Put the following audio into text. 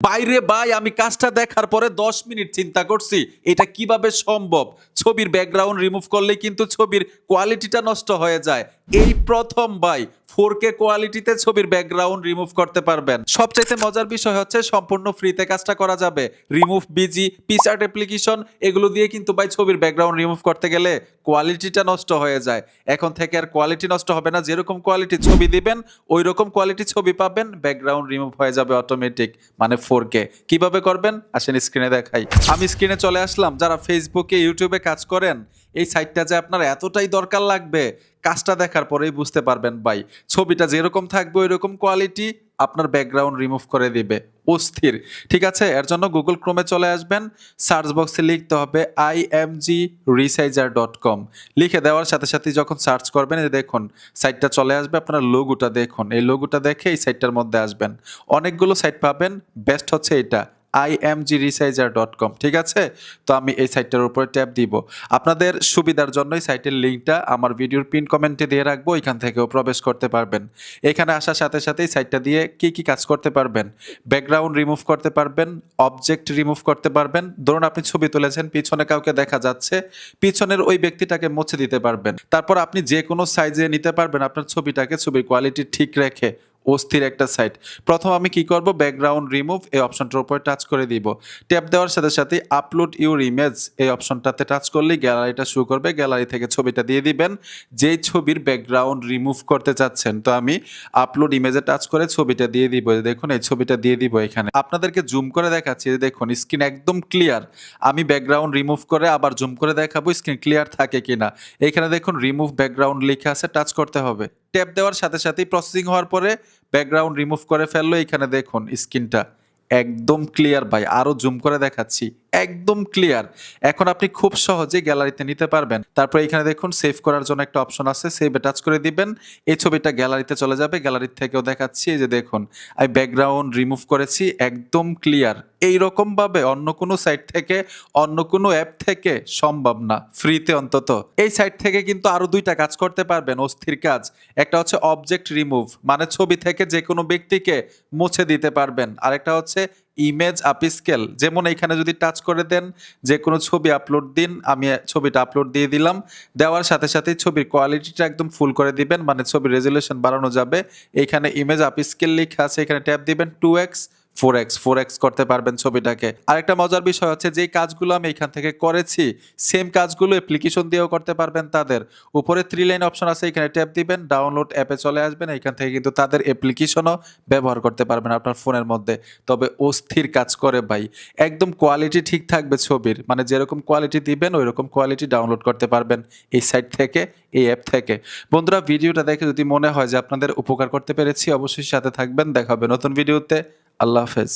বাইরে বাই, আমি কাজটা দেখার পরে দশ মিনিট চিন্তা করছি, এটা কীভাবে সম্ভব? ছবির ব্যাকগ্রাউন্ড রিমুভ করলে কিন্তু ছবির কোয়ালিটিটা নষ্ট হয়ে যায়। এই প্রথম ভাই ফোর কে কোয়ালিটিতে ছবির ব্যাকগ্রাউন্ড রিমুভ করতে পারবেন। সবচাইতে মজার বিষয় হচ্ছে সম্পূর্ণ ফ্রিতে কাজটা করা যাবে। রিমুভ বিজি পিসার্ট অ্যাপ্লিকেশন এগুলো দিয়ে কিন্তু ভাই ছবির ব্যাকগ্রাউন্ড রিমুভ করতে গেলে কোয়ালিটিটা নষ্ট হয়ে যায়। এখন থেকে আর কোয়ালিটি নষ্ট হবে না। যেরকম কোয়ালিটি ছবি দিবেন ওই রকম কোয়ালিটি ছবি পাবেন। ব্যাকগ্রাউন্ড রিমুভ হয়ে যাবে অটোমেটিক মানে ফোর কে কীভাবে করবেন? আসেন স্ক্রিনে দেখাই। আমি স্ক্রিনে চলে আসলাম। যারা ফেসবুকে ইউটিউবে কাজ করেন এই সাইটটা যে আপনার এতটাই দরকার লাগবে, কাজটা দেখার পরেই বুঝতে পারবেন ভাই। ছবিটা যেরকম থাকবে ওই রকম কোয়ালিটি আপনার ব্যাকগ্রাউন্ড রিমুভ করে দিবে। অস্থির। ঠিক আছে? এর জন্য গুগল ক্রোমে চলে আসবেন। সার্চ বক্সে লিখতে হবে I M G resizer dot com লিখে দেওয়ার সাথে সাথে যখন সার্চ করবেন দেখুন, সাইটটা চলে আসবে। আপনার লোগোটা দেখুন। এই লোগোটা দেখে এই সাইটটার মধ্যে আসবেন। অনেকগুলো সাইট পাবেন। বেস্ট হচ্ছে এটা। I M G resizer dot com ঠিক আছে? তো আমি এই সাইটটার উপরে ট্যাপ দিব। আপনাদের সুবিধার জন্য এই সাইটের লিঙ্কটা আমার ভিডিওর পিন কমেন্টে দিয়ে রাখব এখান থেকেও প্রবেশ করতে পারবেন। এখানে আসার সাথে সাথে এই সাইটটা দিয়ে কি কি কাজ করতে পারবেন? ব্যাকগ্রাউন্ড রিমুভ করতে পারবেন অবজেক্ট রিমুভ করতে পারবেন। ধরুন আপনি ছবি তুলেছেন, পিছনে কাউকে দেখা যাচ্ছে, পিছনের ওই ব্যক্তিটাকে মুছে দিতে পারবেন। তারপর আপনি যে কোনো সাইজে নিতে পারবেন, আপনার ছবিটাকে, ছবির কোয়ালিটি ঠিক রেখে। অস্থির একটা সাইট প্রথম আমি কি করব? ব্যাকগ্রাউন্ড রিমুভ এই অপশনটার উপরে টাচ করে দিব। ট্যাপ দেওয়ার সাথে সাথে আপলোড ইউর ইমেজ এই অপশনটাতে টাচ করলেই গ্যালারিটা শুরু করবে। গ্যালারি থেকে ছবিটা দিয়ে দিবেন। যেই ছবির ব্যাকগ্রাউন্ড রিমুভ করতে চাচ্ছেন, তো আমি আপলোড ইমেজে টাচ করে ছবিটা দিয়ে দিব। দেখুন, এই ছবিটা দিয়ে দিব এখানে। আপনাদেরকে জুম করে দেখাচ্ছি। দেখুন স্ক্রিন একদম ক্লিয়ার আমি ব্যাকগ্রাউন্ড রিমুভ করে আবার জুম করে দেখাবো স্ক্রিন ক্লিয়ার থাকে কিনা। এখানে দেখুন রিমুভ ব্যাকগ্রাউন্ড লিখে আছে টাচ করতে হবে। ট্যাপ দেওয়ার সাথে সাথেই প্রসেসিং হওয়ার পরে ব্যাকগ্রাউন্ড রিমুভ করে ফেলল। এখানে দেখুন স্ক্রিনটা একদম ক্লিয়ার ভাই। আরও জুম করে দেখাচ্ছি। একদম ক্লিয়ার এখন আপনি খুব সহজে গ্যালারিতে নিতে পারবেন। তারপর এখানে দেখুন সেভ করার জন্য একটা অপশন আছে সেভে টাচ করে দিবেন। এই ছবিটা গ্যালারিতে চলে যাবে। গ্যালারি থেকেও দেখাচ্ছি, এই যে দেখুন আমি ব্যাকগ্রাউন্ড রিমুভ করেছি, একদম ক্লিয়ার এই ভাবে অন্য কোনো সাইট থেকে, অন্য কোনো অ্যাপ থেকে সম্ভব না ফ্রিতে অন্তত। এই সাইট থেকে কিন্তু আরও দুইটা কাজ করতে পারবেন, অস্থির কাজ। একটা হচ্ছে অবজেক্ট রিমুভ মানে ছবি থেকে যে কোনো ব্যক্তিকে মুছে দিতে পারবেন। আরেকটা হচ্ছে ইমেজ আপ স্কেল যেমন এখানে যদি টাচ করে দেন, যে কোনো ছবি আপলোড দিন, আমি ছবিটা আপলোড দিয়ে দিলাম, দেওয়ার সাথে সাথে ছবির কোয়ালিটিটা একদম ফুল করে দিবেন মানে ছবির রেজুলেশন বাড়ানো যাবে। এখানে ইমেজ আপস্কেল লেখা আছে, এখানে ট্যাপ দিবেন two X four X four X করতে পারবেন ছবিটাকে। আরেকটা মজার বিষয় হচ্ছে যেই কাজগুলো আমি এখান থেকে করেছি সেম কাজগুলো অ্যাপ্লিকেশন দিয়েও করতে পারবেন তাদের। উপরে থ্রি লাইন অপশন আছে, এখানে ট্যাপ দিবেন ডাউনলোড অ্যাপে চলে আসবেন, এখান থেকে কিন্তু তাদের অ্যাপ্লিকেশনও ব্যবহার করতে পারবেন আপনার ফোনের মধ্যে। তবে অস্থির কাজ করে ভাই। একদম কোয়ালিটি ঠিক থাকবে ছবির। মানে যেরকম কোয়ালিটি দিবেন ওই রকম কোয়ালিটি ডাউনলোড করতে পারবেন এই সাইট থেকে, এই অ্যাপ থেকে। বন্ধুরা, ভিডিওটা দেখে যদি মনে হয় যে আপনাদের উপকার করতে পেরেছি, অবশ্যই সাথে থাকবেন। দেখা হবে নতুন ভিডিওতে আল্লাহ হাফেজ